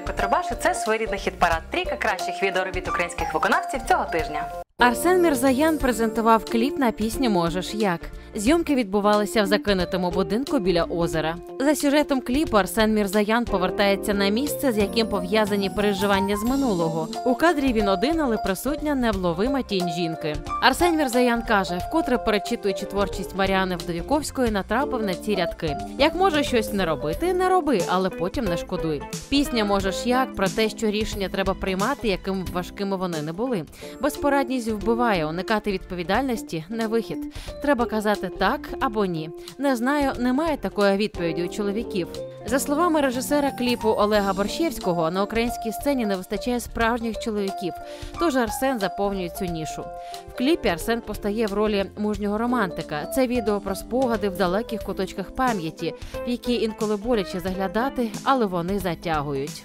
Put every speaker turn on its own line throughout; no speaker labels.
Вікторія Котробаш і це своєрідний хіт-парад. Трійка кращих відеоробіт українських виконавців цього тижня.
Арсен Мірзаян презентував кліп на пісню Можеш як. Зйомки відбувалися в закинутому будинку біля озера. За сюжетом кліпу Арсен Мірзаян повертається на місце, з яким пов'язані переживання з минулого. У кадрі він один, але присутня невловима тінь жінки. Арсен Мірзаян каже, вкотре перечитуючи творчість Маріани Вдовіковської, натрапив на ці рядки. Як може щось не робити, не роби, але потім не шкодуй. Пісня Можеш як про те, що рішення треба приймати, якими б важкими вони не були. Безпорадність вбиває, уникати відповідальності не вихід. Треба казати так або ні. Не знаю, немає такої відповіді у чоловіків. За словами режисера кліпу Олега Борщевського, на українській сцені не вистачає справжніх чоловіків. Тож Арсен заповнює цю нішу. В кліпі Арсен постає в ролі мужнього романтика. Це відео про спогади в далеких куточках пам'яті, в які інколи боляче заглядати, але вони затягують.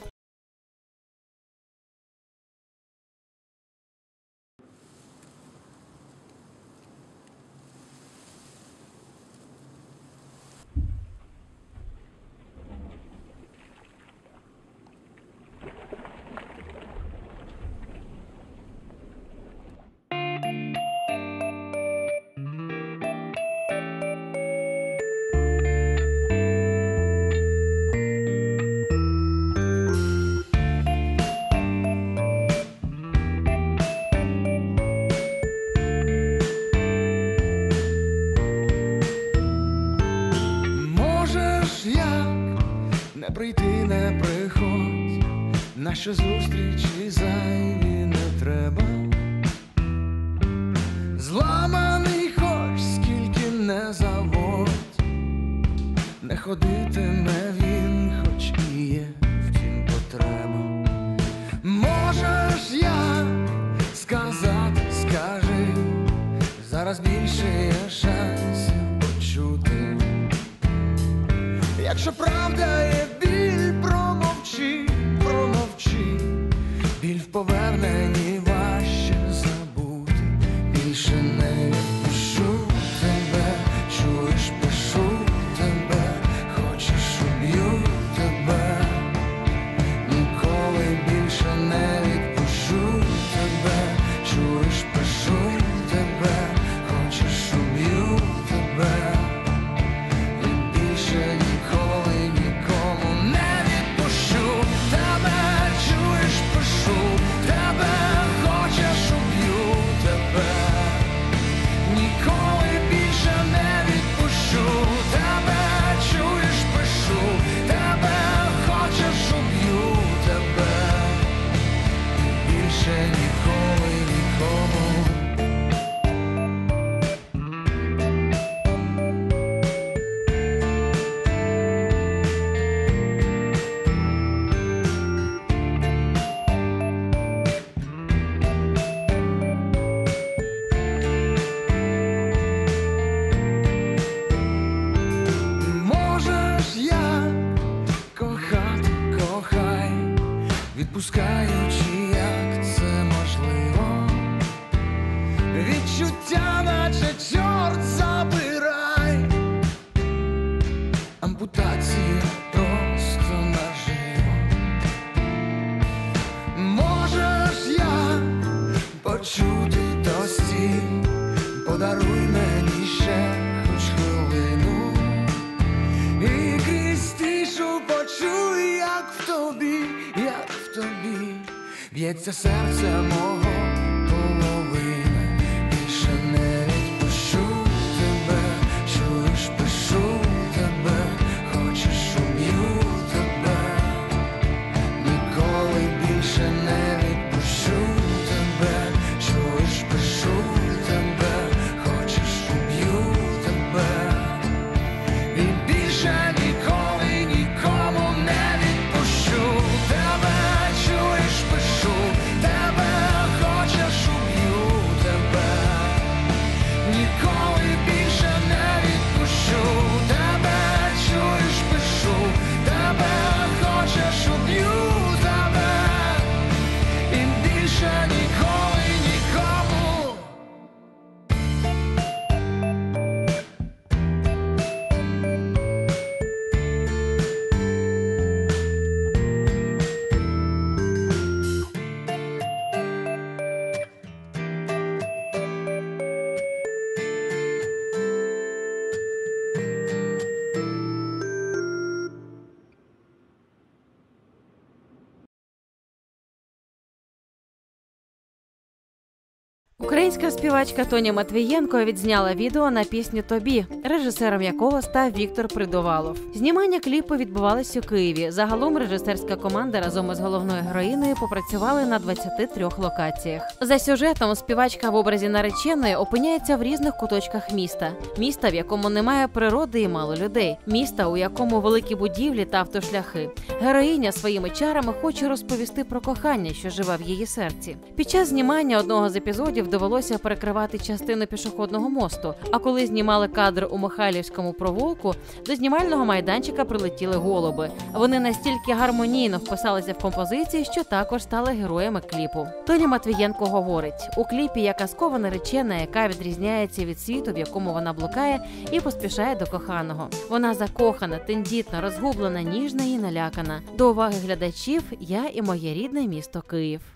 Наші зустрічі зайві не треба. Зламаний хоч скільки не заводь, не ходитиме він, хоч і є втім потреба. Можеш як сказати, скажи, зараз більше є шансів почути. Якщо правда є just say
Українська співачка Тоня Матвієнко відзняла відео на пісню Тобі, режисером якого став Віктор Придувалов. Знімання кліпу відбувалось у Києві. Загалом режисерська команда разом із головною героїнею попрацювали на 23 локаціях. За сюжетом співачка в образі нареченої опиняється в різних куточках міста. Міста, в якому немає природи і мало людей. Міста, у якому великі будівлі та автошляхи. Героїня своїми чарами хоче розповісти про кохання, що живе в її серці. Під час знімання одного з епізодів довелося перекривати частину пішохідного мосту. А коли знімали кадр у Михайлівському провулку, до знімального майданчика прилетіли голуби. Вони настільки гармонійно вписалися в композиції, що також стали героями кліпу. Тоня Матвієнко говорить: у кліпі я казкова наречена, яка відрізняється від світу, в якому вона блукає, і поспішає до коханого. Вона закохана, тендітна, розгублена, ніжна і налякана. До уваги глядачів я і моє рідне місто Київ.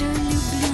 Люблю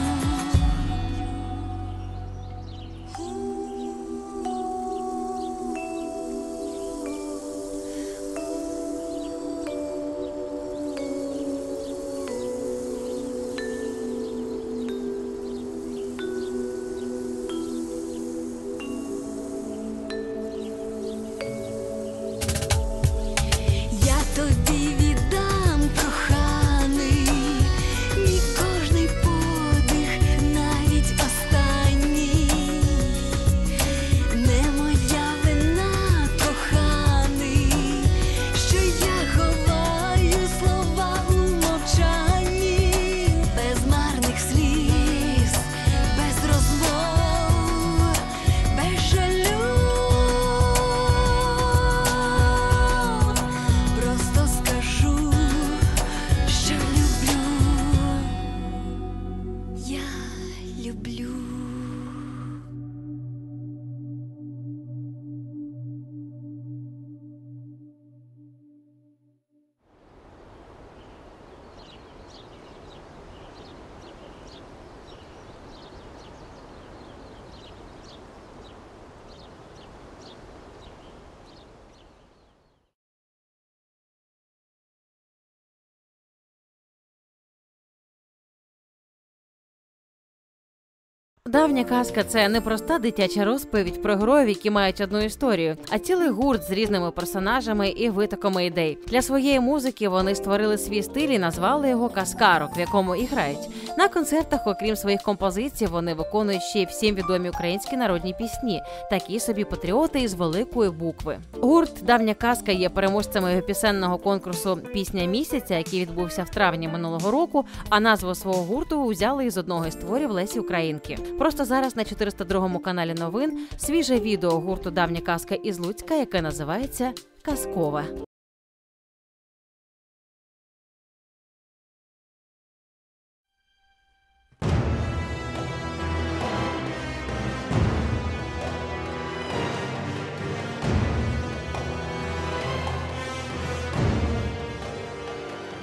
Давня казка це не проста дитяча розповідь про героїв, які мають одну історію, а цілий гурт з різними персонажами і витоками ідей. Для своєї музики вони створили свій стиль і назвали його Каскарок, в якому і грають. На концертах, окрім своїх композицій, вони виконують ще й всім відомі українські народні пісні, такі собі патріоти із великої букви. Гурт Давня казка є переможцями пісенного конкурсу Пісня місяця, який відбувся в травні минулого року. А назву свого гурту узяли із одного із творів Лесі Українки. Просто зараз на 402 каналі новин свіже відео гурту Давня казка із Луцька, яке називається Казкова.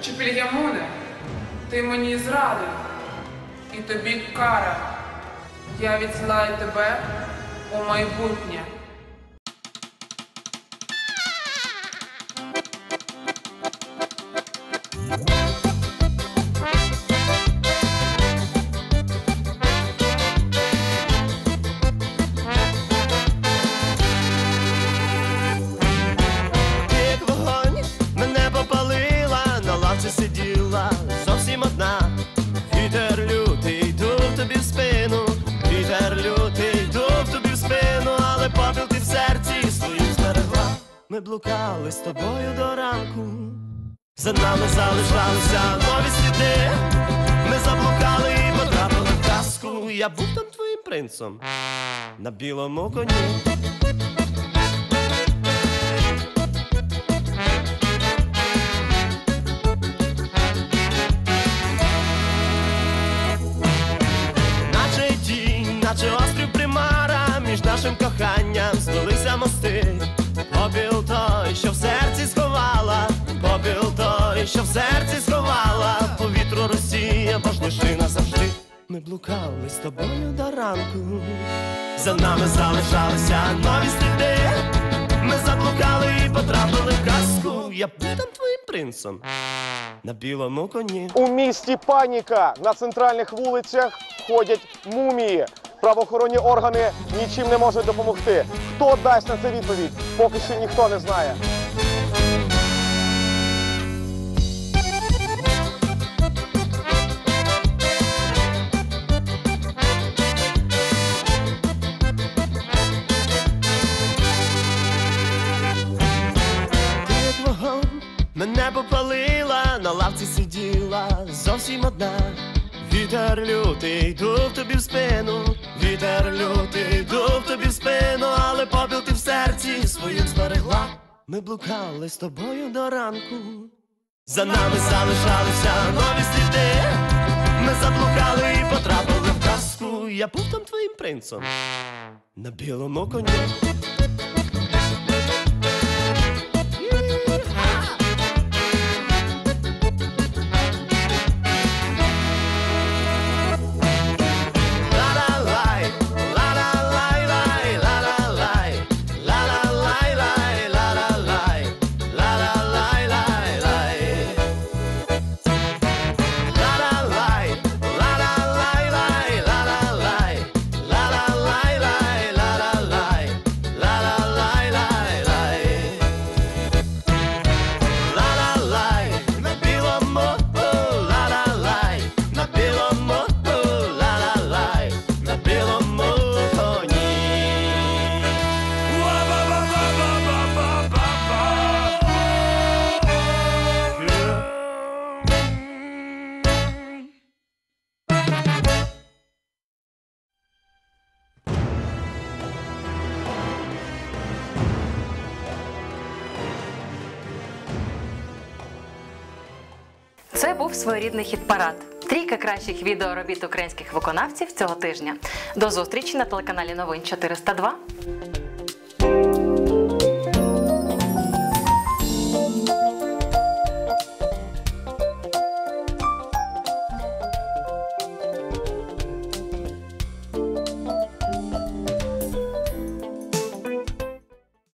Чіпільямуне, ти мені зрадив, і тобі кара. Я відсилаю тебе у майбутнє.
Блукали з тобою до ранку. За нами залишалися нові сліди. Ми заблукали і потрапили в казку. Я був там твоїм принцом на білому коні. Серці сховала, повітру Росія, бо ж лишина завжди. Ми блукали з тобою до ранку. За нами залишалися нові сліди. Ми заблукали і потрапили в казку. Я був твоїм принцем на білому коні.
У місті паніка на центральних вулицях ходять мумії. Правоохоронні органи нічим не можуть допомогти. Хто дасть на це відповідь? Поки що ніхто не знає.
Мене попалила, на лавці сиділа зовсім одна. Вітер лютий дув тобі в спину, вітер лютий дув тобі в спину, але попіл ти в серці своїм зберегла. Ми блукали з тобою до ранку. За нами залишалися нові сліди. Ми заблукали і потрапили в казку. Я був там твоїм принцем на білому коні.
Був своєрідний хіт-парад. Трійка кращих відеоробіт українських виконавців цього тижня. До зустрічі на телеканалі Новин 402.